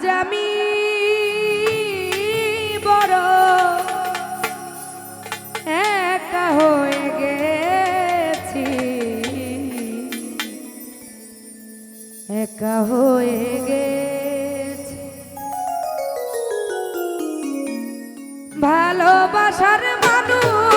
আজ আমি বড় একা হয়ে গেছি। একা হয়ে গেছি। ভালোবাসার মানুষ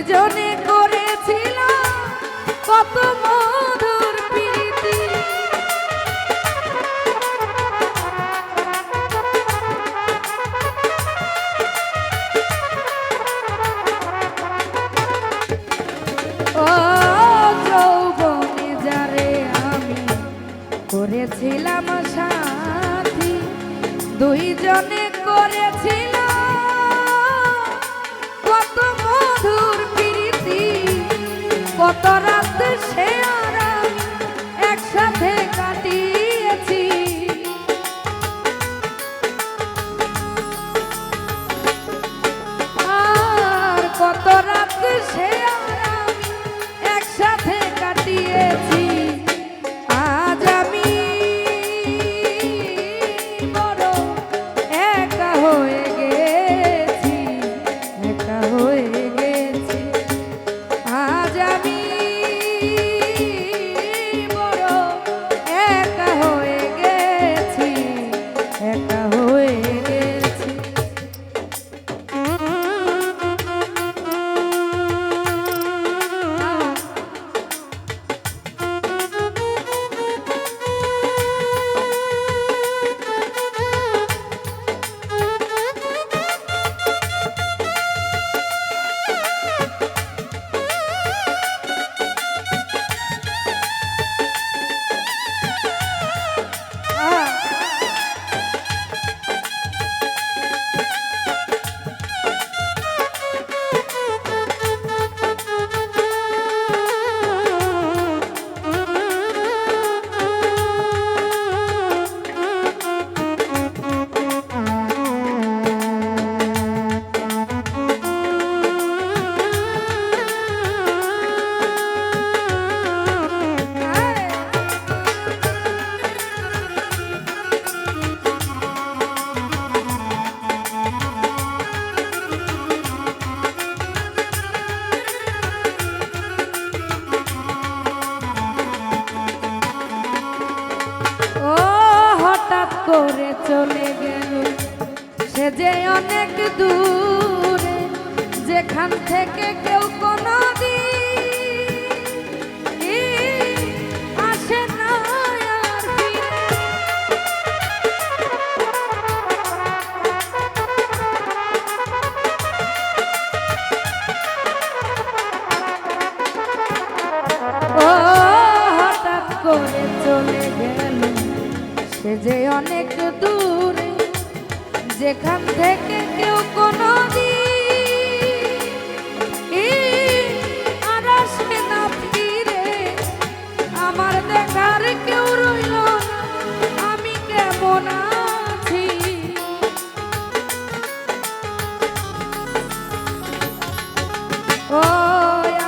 দুজনে করেছিল কত মধুর প্রীতি। ও যৌবনে যারে আমি করেছিলাম সাথী দুইজনে করেছিল করে চলে গেল। সে যে অনেক দূরে যেখান থেকে কেউ কোনো চলে গেল। সে যে অনেক দূরে, যেখান থেকে কেউ কোনো আমার দেখার কেউ আমি কেমন ও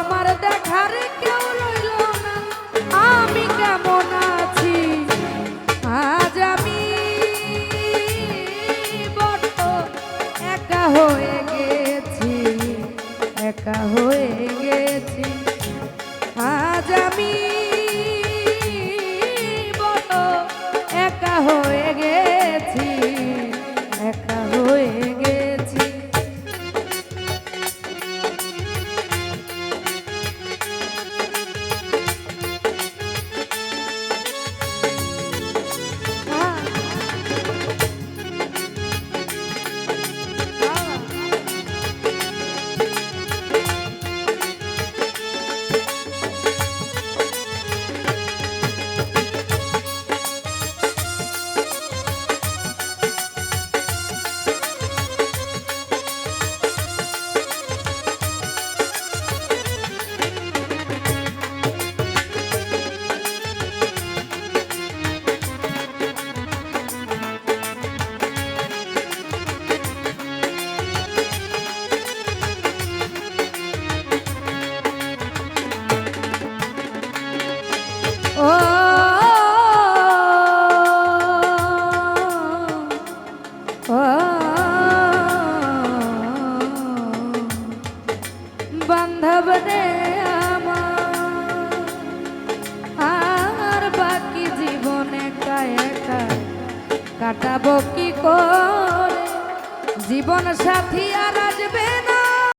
আমার দেখার কেউ রইল না, আমি কেমন বান্ধব রে আর বাকি জীবনে একা একা কাটাবো কি করে? জীবন সাথী আর